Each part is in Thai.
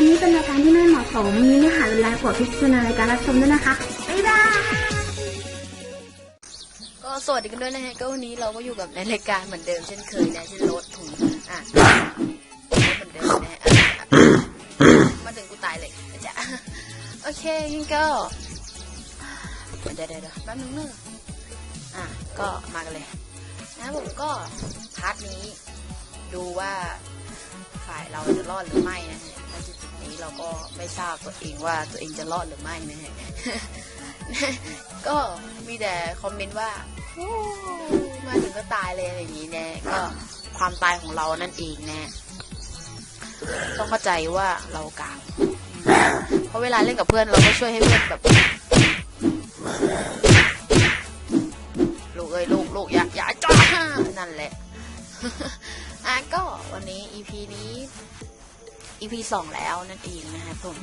การนี้เป็นรายการที่ไม่เหมาะสม มีเนื้อหารุนแรงกว่าพิจารณาในการรับชมด้วยนะคะ บ๊ายบายก็สวัสดีกันด้วยนะฮะ ก็วันนี้เราก็อยู่กับในรายการเหมือนเดิมเช่นเคยนะเช่นรถถุงอะเหมือนเดิมนะมาถึงกูตายเลยจ๊ะโอเคงั้นก็เดี๋ยวเดี๋ยวเดี๋ยวแป๊บนึงเนอะอะก็มากันเลย นะผมก็พาร์ทนี้ดูว่าฝ่ายเราจะรอดหรือไม่นะฮะณจุดๆ นี้เราก็ไม่ทราบตัวเองว่าตัวเองจะรอดหรือไม่นะฮะก็มีแต่คอมเมนต์ว่ามาถึงก็ตายเลยอะไรอย่างนี้แน่ก็ความตายของเรานั่นเองแน่ต้องเข้าใจว่าเรากางเพราะเวลาเล่นกับเพื่อนเราก็ช่วยให้เพื่อนแบบลูกเอ้ยลูกลูกอย่าอย่าจ้านั่นแหละอะก็วันนี้ EP นี้ EP สองแล้วนั่นเองนะครับผม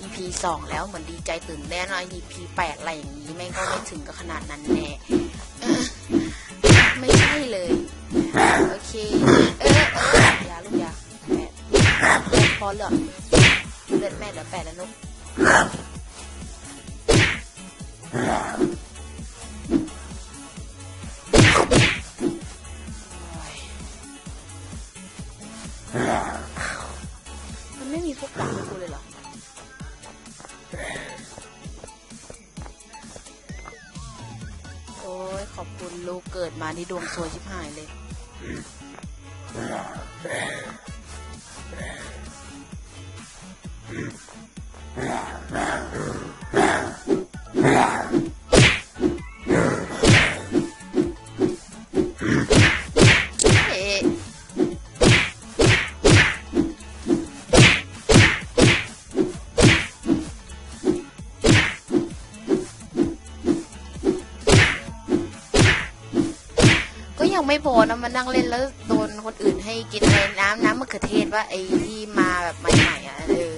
EP สองแล้วเหมือนดีใจตื่นเต้นอะ EP แปดอะไรอย่างนี้แม่งก็ไม่ถึงกับขนาดนั้นแน่ไม่ใช่เลย โอเค เออเออยาลูกยาแปดแปดพอเหลือเลือดแม่เหลือแปดแล้วนุ๊ก 说一。 ไม่พอนะมานั่งเล่นแล้วโดนคนอื่นให้กินน้ำน้ำมะเขือเทศว่าไอ้ที่มาแบบใหม่ๆอะเออ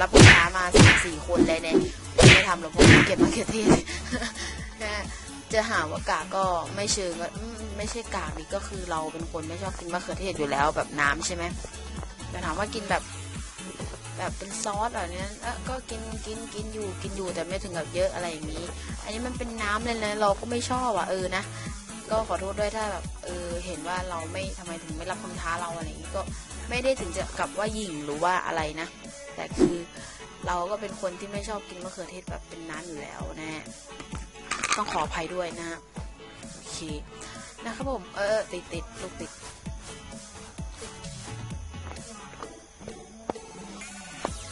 รับลูกค้ามาสามสี่คนเลยเนี่ยไม่ทำหรอกเพราะผมเก็บมะเขือเทศนะจะหาว่ากากก็ไม่เชิงก็ไม่ใช่กากนี่ก็คือเราเป็นคนไม่ชอบกินมะเขือเทศอยู่แล้วแบบน้ำใช่ไหมแต่ถามว่ากินแบบแบบเป็นซอสอะไรเนี้ยก็กินกินกินอยู่กินอยู่แต่ไม่ถึงกับเยอะอะไรอย่างนี้ อันนี้มันเป็นน้ำเลยนะเราก็ไม่ชอบอะเออนะ ก็ขอโทษด้วยถ้าแบบเออเห็นว่าเราไม่ทำไมถึงไม่รับคำท้าเราอะไรอย่างนี้ก็ไม่ได้ถึงจะกับว่าหยิ่งหรือว่าอะไรนะ แต่คือเราก็เป็นคนที่ไม่ชอบกินมะเขือเทศแบบเป็นน้ำอยู่แล้วนะ ต้องขออภัยด้วยนะโอเคนะครับผม เออติดติดลูกติด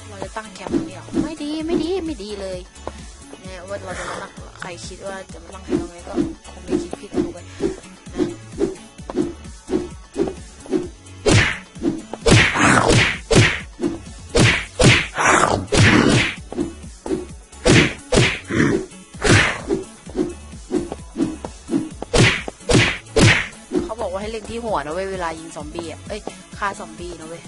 เราจะตั้งแคมป์ตรงนี้หรอไม่ดีไม่ดีไม่ดีเลยเนี่ยว่าเราจะมาตั้งใครคิดว่าจะมาตั้งแคมป์ตรงนี้ก็คงไม่คิด ที่หัวนะเว้ยเวลายิงซอมบี้อะเอ้ยฆ่าซอมบี้นะเว้ย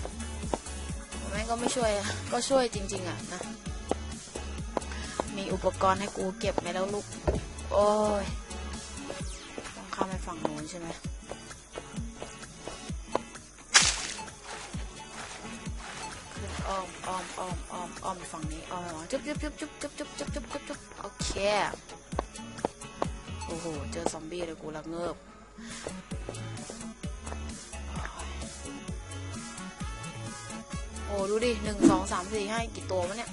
แม่งก็ไม่ช่วยก็ช่วยจริง ๆ อะนะ มีอุปกรณ์ให้กูเก็บไหมแล้วลูก โอ้ยต้องข้ามไปฝั่งโน้นใช่ไหมขึ้นอ้อมอ้อมอ้อมอ้อมอ้อมฝั่งนี้อ้อมจุ๊บจุ๊บจุ๊บจุ๊บจุ๊บจุ๊บจุ๊บจุ๊บจุ๊บจุ๊บโอเค โอ้โห เจอซอมบี้เลยกูละเงิบ โอ้ดูดิหนึ่งสองสามสี่ห้ากี่ตัววะเนี่ย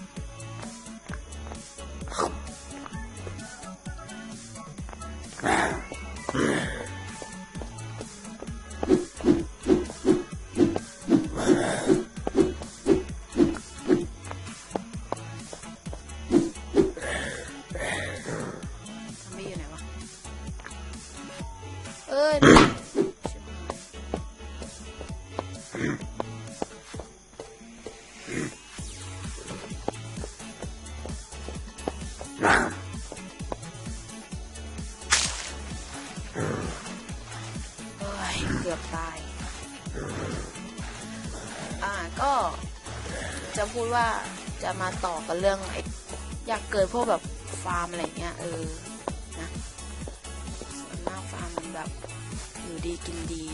พูดว่าจะมาต่อกันเรื่องไอ้อยากเกิดพวกแบบฟาร์มอะไรเงี้ยเออนะส่วนมากฟาร์มมันแบบอยู่ดีกินดี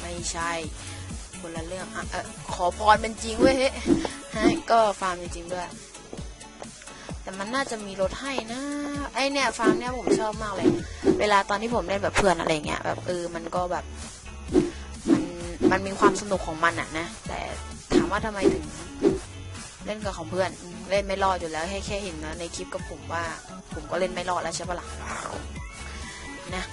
ไม่ใช่คนละเรื่องอะขอพรเป็นจริงเว้ยเฮ้ยฮะก็ฟาร์มจริงด้วย แต่มันน่าจะมีรถให้นะไอเนี่ยฟาร์มเนี่ยผมชอบมากเลย เวลาตอนที่ผมเล่นแบบเพื่อนอะไรเงี้ยแบบเออมันก็แบบมันมันมีความสนุกของมันอะนะแต่ถามว่าทำไมถึง เล่นกับของเพื่อนเล่นไม่รอดอยู่แล้วแค่แค่เห็นนะในคลิปกับผมว่า ผมก็เล่นไม่รอดแล้วใช่ปะล่ะนะ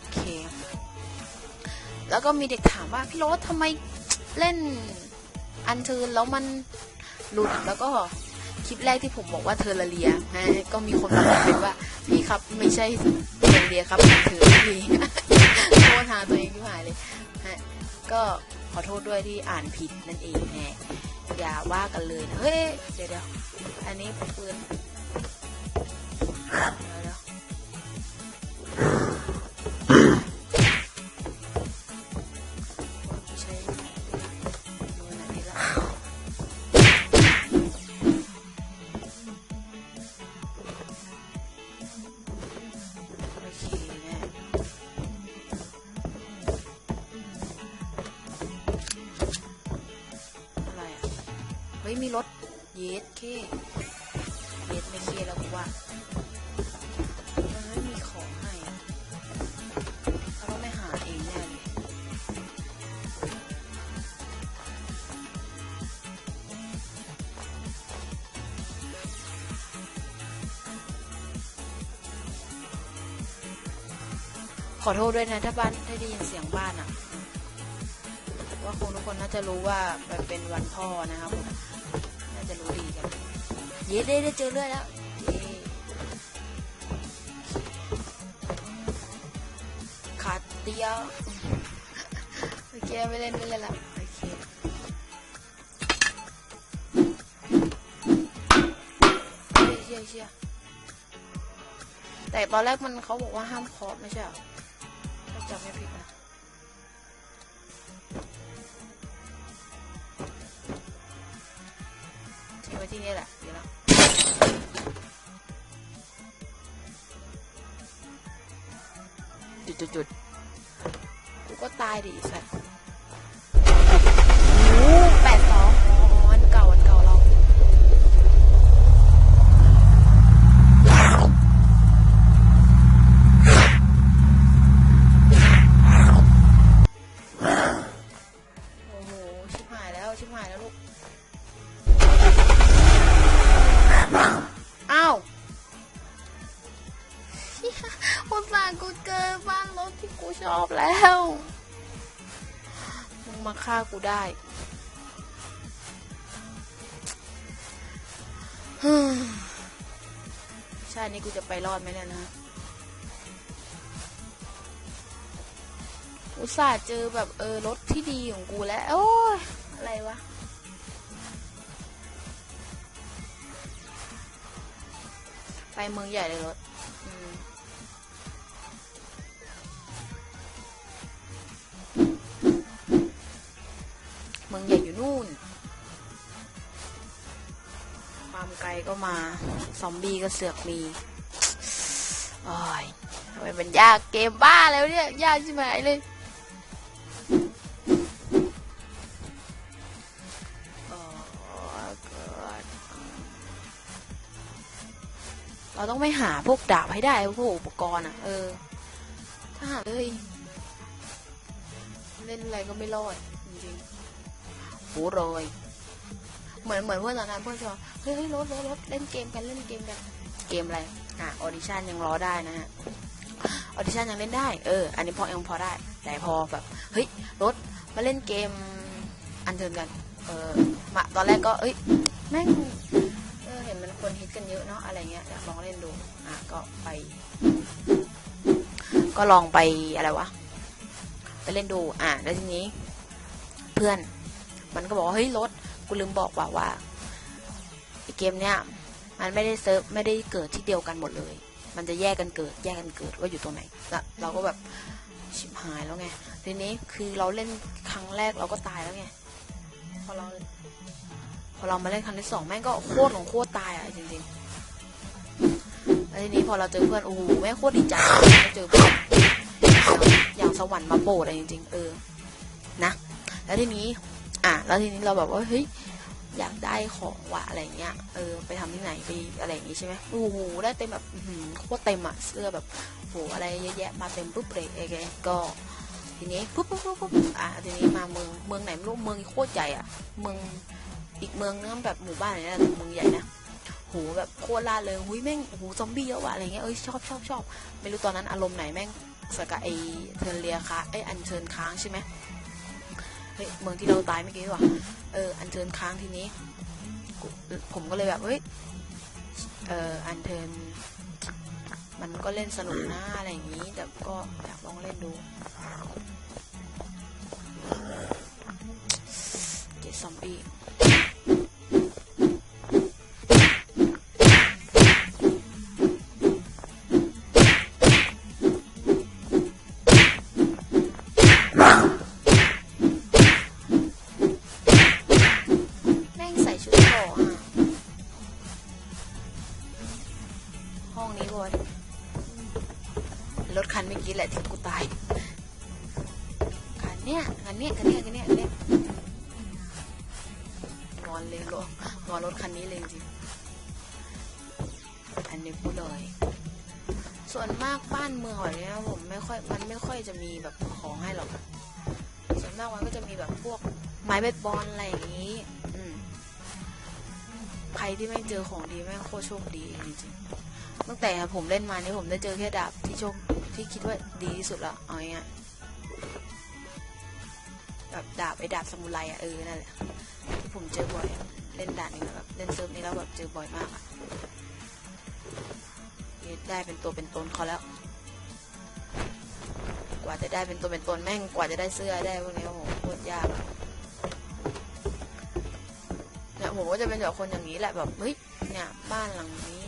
โอเคแล้วก็มีเด็กถามว่าพี่โรสทำไมเล่นอันเทินแล้วมันหลุดแล้วก็ คลิปแรกที่ผมบอกว่าเทอร์เรียฮะก็มีคนมาคอมเมนต์ว่าพี่ครับไม่ใช่เทอร์เรียครับอันเทอร์นพี่โทษทางตัวเองที่หายเลยฮะก็ขอโทษด้วยที่อ่านผิดนั่นเองฮะอย่าว่ากันเลยนะเฮ้ยเดี๋ยวเดี๋ยวอันนี้ปืน อโทษด้วยนะถ้าบ้านถ้าได้ยินเสียงบ้านอะว่าคงทุกคนน่าจะรู้ว่าเป็นวันพ่อนะครับผมน่าจะรู้ดีกันเย้ได้ได้เจอเรื่อยแล้วขาดเดียวโอเคไม่เล่นไม่เล่นละโอเคเชี่ยเชี่ยแต่ตอนแรกมันเขาบอกว่าห้ามเคาะไม่ใช่หรอ จำไม่ผิดนะทิ้งไว้ที่นี่แหละเดี๋ยวนะจุดจุดจุดกูก็ตายดิสัตว์ กูได้ชาตินี้กูจะไปรอดไหมเนี่ยนะอุตส่าห์เจอแบบเออรถที่ดีของกูแล้ว โอ้ยอะไรวะ ไปเมืองใหญ่เลยรถ ซอมบี้ก็เสือกมีโอ้ยทำไมมันยากเกมบ้าแล้วเนี่ย ยากใช่ไหมเลยเราต้องไม่หาพวกดาบให้ได้พวกอุปกรณ์อะ เออ ถ้าหาเลยเล่นอะไรก็ไม่รอด จริงๆโหโรย เหมือนเหมือนเพื่อนตอนนั้นเพื่อนชวนเฮ้ยเฮ้ยรถรถรถเล่นเกมกันเล่นเกมกันเกมอะไรอะออดิชั่นยังรอได้นะฮะออดิชั่นยังเล่นได้เอออันนี้พอยังพอได้แต่พอแบบเฮ้ยรถมาเล่นเกมอันเทิร์นกัน เออมาตอนแรกก็เอ้ยแม่งเออเห็นมันคนฮิตกันเยอะเนาะอะไรเงี้ยอยากลองเล่นดูอะก็ไป ก็ลองไปอะไรวะไปเล่นดูอะแล้วทีนี้ เพื่อน มันก็บอกว่าเฮ้ยรถ กูลืมบอกว่าว่าไอเกมเนี้ยมันไม่ได้เซิร์ฟไม่ได้เกิดที่เดียวกันหมดเลย มันจะแยกกันเกิด แยกกันเกิดว่าอยู่ตรงไหนแล้วเราก็แบบชิบหายแล้วไงทีนี้คือเราเล่นครั้งแรกเราก็ตายแล้วไงพอเราพอเรามาเล่นครั้งที่สองแม่งก็โคตรของโคตรตายอะจริงๆแล้วทีนี้พอเราเจอเพื่อนโอ้โหแม่งโคตรดีใจเจอเพื่อนอย่างสวรรค์มาโปรดอะจริงๆเออนะแล้วทีนี้ อะแล้วทีนี้เราแบบว่าเฮ้ยอยากได้ของว่ะอะไรเงี้ย เออ ไปทำที่ไหนไปอะไรอย่างงี้ใช่ไหมโอ้โห ได้เต็มแบบโคตรเต็มอะเสื้อแบบโหอะไรเยอะแยะมาเต็มปุ๊บเลยไอ้แกก็ ทีนี้ปุ๊บปุ๊บปุ๊บปุ๊บอะทีนี้มาเมืองเมืองไหนไม่รู้เมืองโคตรใหญ่อะ เมืองอีกเมืองนึงแบบหมู่บ้านอะไรนะเมืองใหญ่นะโหแบบโคตรล่าเลยหุยแม่งโหซอมบี้เยอะว่ะอะไรเงี้ยเอ้ยชอบชอบชอบไม่รู้ตอนนั้นอารมณ์ไหนแม่งสกะไอเทิร์นเลียค้าไออันเชิญค้างใช่ไหม เฮ้ยเมืองที่เราตายเมื่อกี้ว่ะเอออันเชิญค้างทีนี้ ผมก็เลยแบบเฮ้ยเอออันเทิร์นมันก็เล่นสนุกนะอะไรอย่างนี้ แต่ก็อยากลองเล่นดูเจ็ดซอมบี้ นี้แหละที่กูตายคันเนี้ยคันเนี้ยคันเนี้ยคันเนี้ยคันเนี้ยงอนเลยรถงอนรถคันนี้เลยจริงอันนี้พูดเลยส่วนมากบ้านเมืองแบบเนี้ยผมไม่ค่อยมันไม่ค่อยจะมีแบบของให้หรอกส่วนมากมันก็จะมีแบบพวกไม้เบสบอลอะไรอย่างนี้ อืมใครที่ไม่เจอของดีแม่งโคตรโชคดีจริงๆ ตั้งแต่ผมเล่นมานี่ผมได้เจอแค่ดาบที่โชคที่คิดว่าดีที่สุดละเอาง่ายๆแบบดาบไอ้ดาบสมุไรอะเออนั่นแหละที่ผมเจอบ่อยเล่นด่านนี้แล้วแบบเล่นเซิร์ฟนี้แล้วแบบเจอบ่อยมากอะได้เป็นตัวเป็นตนเขาแล้ว กว่าจะได้เป็นตัวเป็นตนแม่งกว่าจะได้เสื้อได้พวกนี้โอ้โหโคตรยากเนี่ยผมก็จะเป็นแบบคนอย่างนี้แหละแบบเฮ้ยเนี่ยบ้านหลังนี้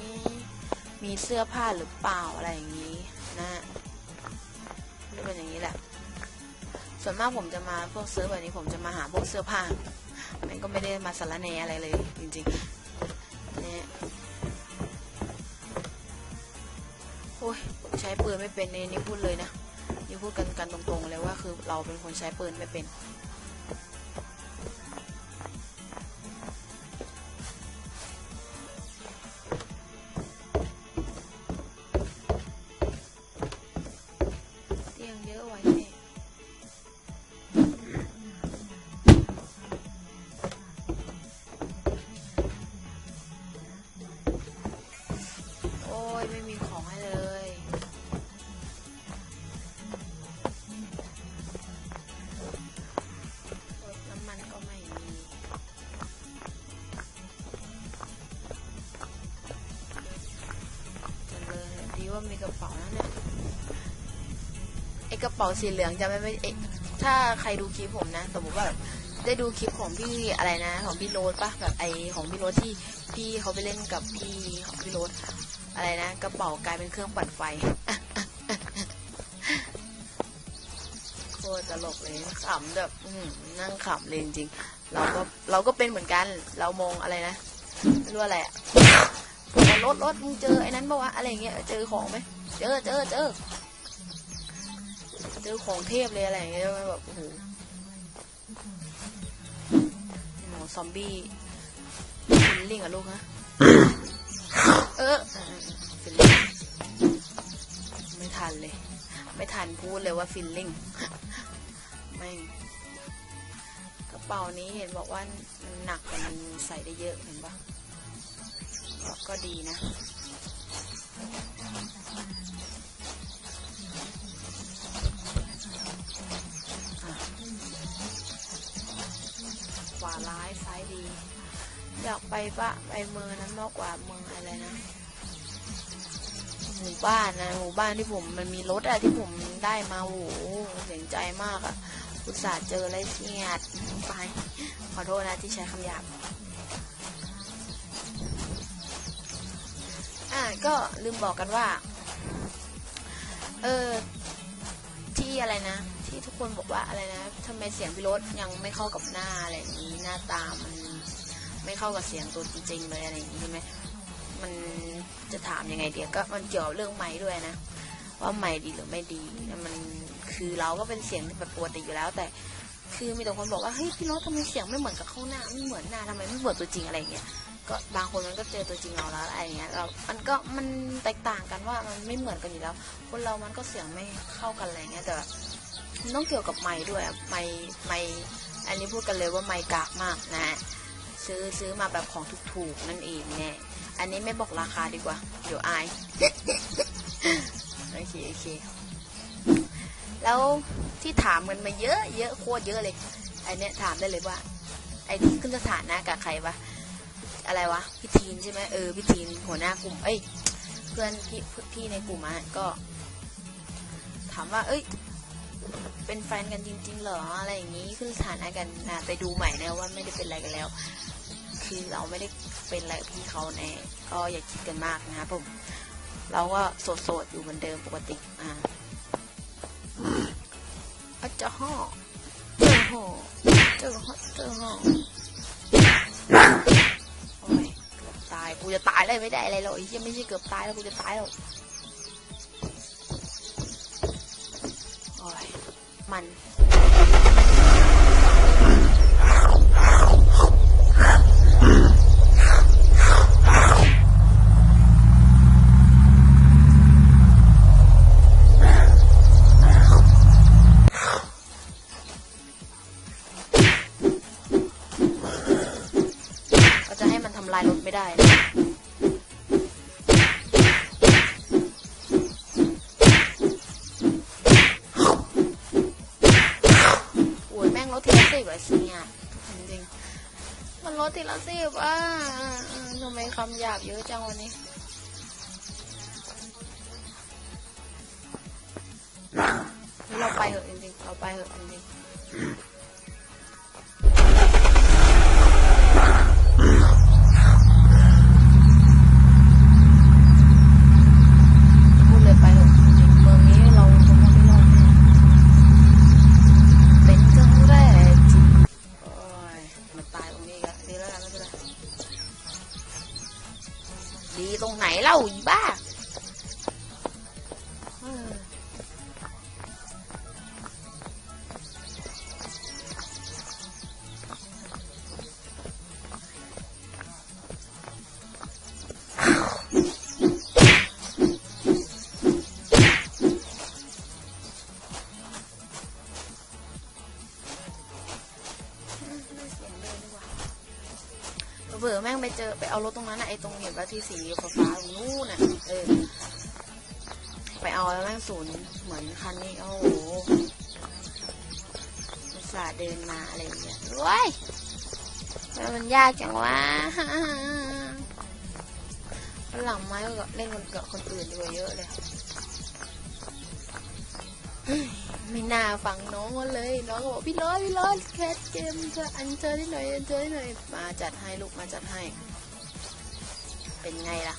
มีเสื้อผ้าหรือเปล่าอะไรอย่างนี้นะจะเป็นอย่างนี้แหละ ส่วนมากผมจะมาพวกเซิร์ฟแบบนี้ผมจะมาหาพวกเสื้อผ้า มันก็ไม่ได้มาสารแนอะไรเลย จริงๆเนี่ยโอ้ยใช้ปืนไม่เป็นในนี่พูดเลยนะนี่พูดกันกันตรงๆเลยว่าคือเราเป็นคนใช้ปืนไม่เป็น ป๋าสีเหลืองจะไม่ไม่เอ๊ะถ้าใครดูคลิปผมนะ สมมติว่าแบบได้ดูคลิปของพี่อะไรนะ ของพี่โรสปะแบบไอของพี่โรสที่พี่เขาไปเล่นกับพี่ของพี่โรสอะไรนะ กระเป๋ากลายเป็นเครื่องปั่นไฟโคตรตลกเลยขำแบบอืนั่งขำเลยจริงเราก็เราก็เป็นเหมือนกัน เรามองอะไรนะไม่รู้อะไรอะรถรถมึงเจอไอ้นั้นปะวะอะไรเงี้ยเจอของไหมเจอเจอเจอ เจอของเทพเลยอะไรอย่างเงี้ยแบบโอ้โหหมอซอมบี้ฟิลลิ่งอะลูกฮะเออฟิลลิ่งไม่ทันเลย ไม่ทันพูดเลยว่าฟิลลิ่งไม่งกระเป๋านี้เห็นบอกว่ามันหนักแต่มันใส่ได้เยอะเห็นปะก็ก็ดีนะ วาร้ายซ้ายดี อยากไปปะไปเมืองนั้นมากกว่าเมืองอะไรนะหมู่บ้านนะหมู่บ้านที่ผมมันมีรถอะที่ผมได้มาโอ้โหเสียงใจมากอะอุตส่าห์เจออะไรเสียดไปขอโทษนะที่ใช้คำหยาบอะก็ลืมบอกกันว่า เออที่อะไรนะ ที่ทุกคนบอกว่าอะไรนะทำไมเสียงพี่รถยังไม่เข้ากับหน้าอะไรอย่างนี้หน้าตามันไม่เข้ากับเสียงตัวจริงๆเลยอะไรอย่างนี้ใช่ไหมมันจะถามยังไงเดียวก็มันเกี่ยวเรื่องไม้ด้วยนะ ว่าไม้ดีหรือไม่ดีมันคือเราก็เป็นเสียงแบบปกติอยู่แล้ว แต่คือมีแต่คนบอกว่าเฮ้ยพี่รสทำไมเสียงไม่เหมือนกับข้างหน้าไม่เหมือนหน้าทำไมไม่เหมือนตัวจริงอะไรอย่างเงี้ยก็บางคนมันก็เจอตัวจริงเราแล้วอะไรอย่างเงี้ยเรา มันก็มันแตกต่างกันว่ามันไม่เหมือนกันอยู่แล้ว คนเรามันก็เสียงไม่เข้ากันอะไรเงี้ยแต่ มันต้องเกี่ยวกับไม้ด้วยไม้ไม้อันนี้พูดกันเลยว่าไม้กากมากนะ ซื้อซื้อมาแบบของถูกๆนั่นเองแน่อันนี้ไม่บอกราคาดีกว่า เดี๋ยวอายโอเคโอเคแล้วที่ถามกันมาเยอะเยอะโคตรเยอะเลยไอเนี้ยถามได้เลยว่า ไอที่ขึ้นสถานะกับใครวะอะไรวะพี่ทีนใช่ไหมเออพี่ทีนหัวหน้ากลุ่ม เอ้ย เพื่อนพี่พี่ในกลุ่มอะก็ ถามว่า เอ้ย เป็นแฟนกันจริง ๆ เหรออะไรอย่างนี้ขึ้นสถานะกันนะไปดูใหม่นะว่าไม่ได้เป็นอะไรกันแล้ว คือเราไม่ได้เป็นอะไรกับพี่เขาแน่ก็อย่าคิดกันมากนะครับผมเราก็โสดๆอยู่เหมือนเดิมปกติอ่าอาจจะห่อเจอห่อเจอห่อเจอห่อโอ้ยเกือบตายกูจะตายเลยไม่ได้อะไรหรอกยังไม่ใช่เกือบตายแล้วกูจะตายแล้ว มัน คำหยาบเยอะจังวันนี้เราไปเหอะจริงๆเราไปเหอะจริงๆ เจอไปเอารถตรงนั้นนะไอ้ตรงเห็นว่าที่สีฟ้าตรงนู้นน่ะเออไปเอาแล้วแม่งศูนย์เหมือนคันนี้โอ้โหอุตส่าห์เดินมาอะไรอย่างเงี้ยเว้ยมันยากจังวะหลังไม้ก็เล่นกับคนอื่นดีกว่าเยอะเลยไม่น่าฟังน้องเขาเลยน้องก็บอกพี่ร้อยพี่ร้อยแคสเกมเธออันเจอที่หน่อยอันเจอที่หน่อยมาจัดให้ลูกมาจัดให้ เป็นไงล่ะ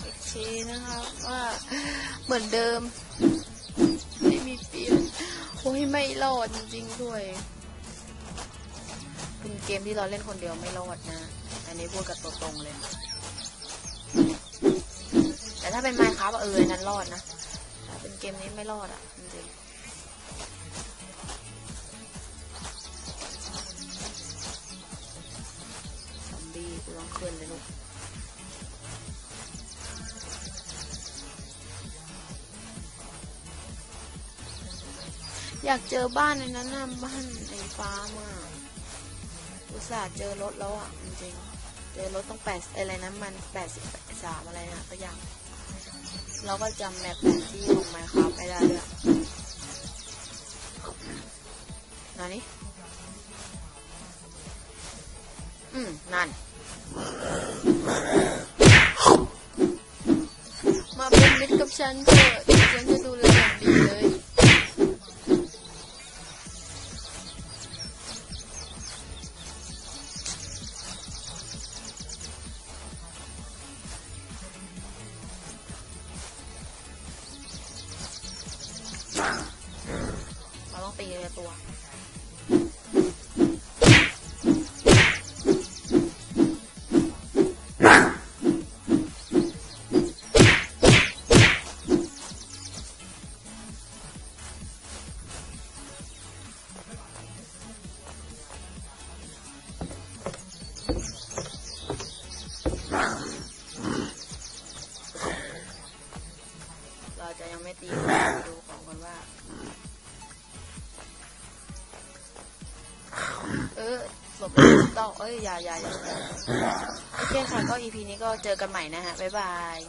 โอเคนะครับว่าเหมือนเดิม ไม่มีเปลี่ยน โอ้ยไม่รอดจริงๆด้วย เป็นเกมที่เราเล่นคนเดียวไม่รอดนะ อันนี้พูดกับตัวตรงเลย แต่ถ้าเป็นไมค์ครับเออนั้นรอดนะเป็นเกมนี้ไม่รอดอะจริงๆซอมบี้กูต้องขึ้นเลยลูก อยากเจอบ้านในนั้นน่ะบ้านไอ้ฟ้ามากอุตส่าห์เจอรถแล้วอะจริงๆเจอรถต้องแปดอะไรนะมันแปดสิบสามอะไรนะก็อย่าง เราก็จำแมปแผนที่ของไมค์ครับไม่ได้เลยนั่นนี่อืมนั่นมาเป็นมิตรกับฉันเถอะเดี๋ยวฉันจะดูตีเลยตัว เอ้ยอย่าอย่าอย่าโอเคค่ะก็ EP นี้ก็เจอกันใหม่นะฮะบ๊ายบาย